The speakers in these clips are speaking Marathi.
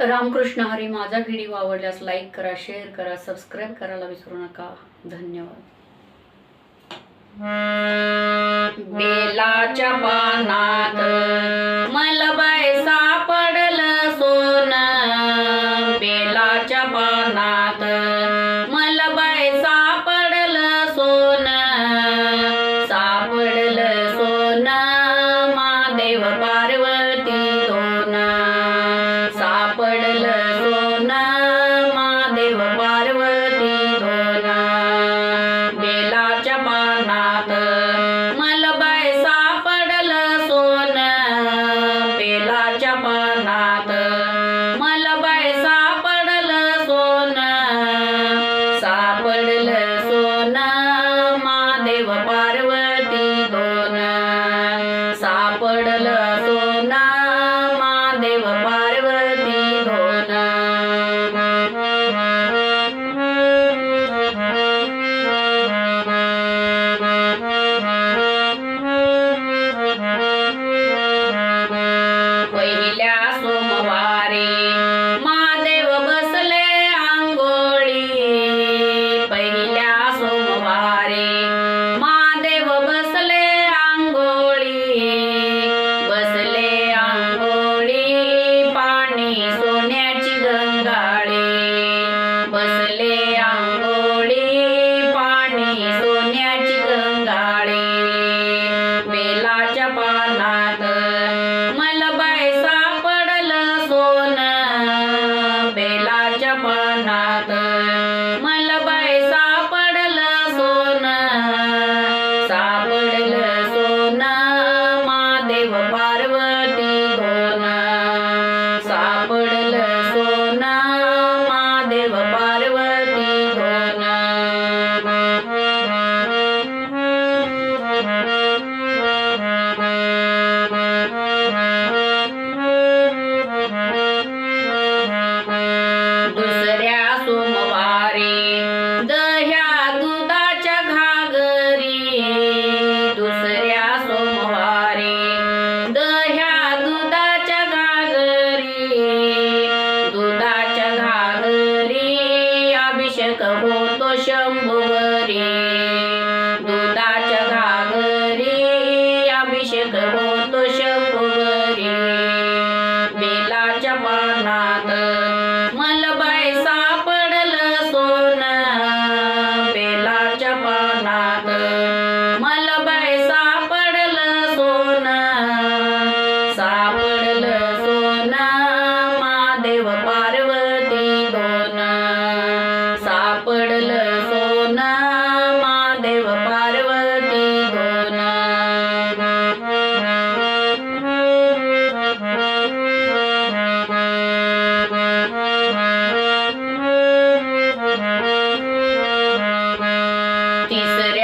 रामकृष्ण हरी माझा व्हिडिओ आवडल्यास लाईक करा शेअर करा सबस्क्राईब करायला विसरू नका. धन्यवाद. बेलाच्या पानात decent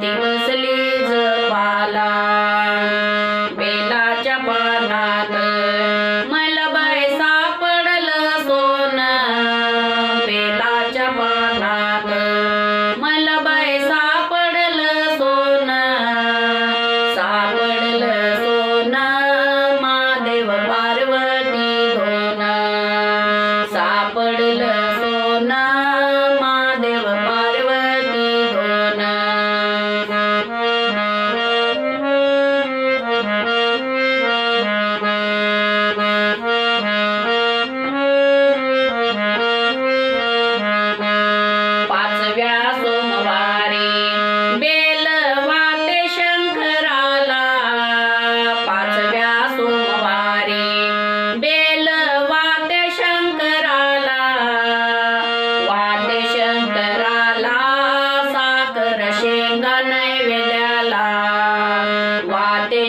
day.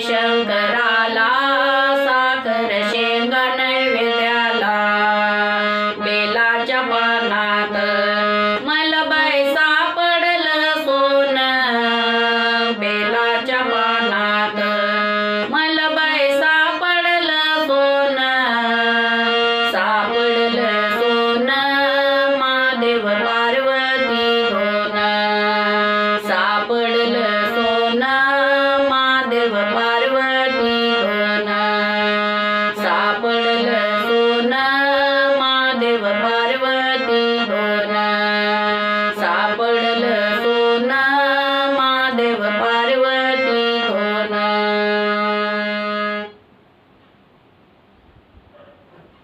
शङ्कर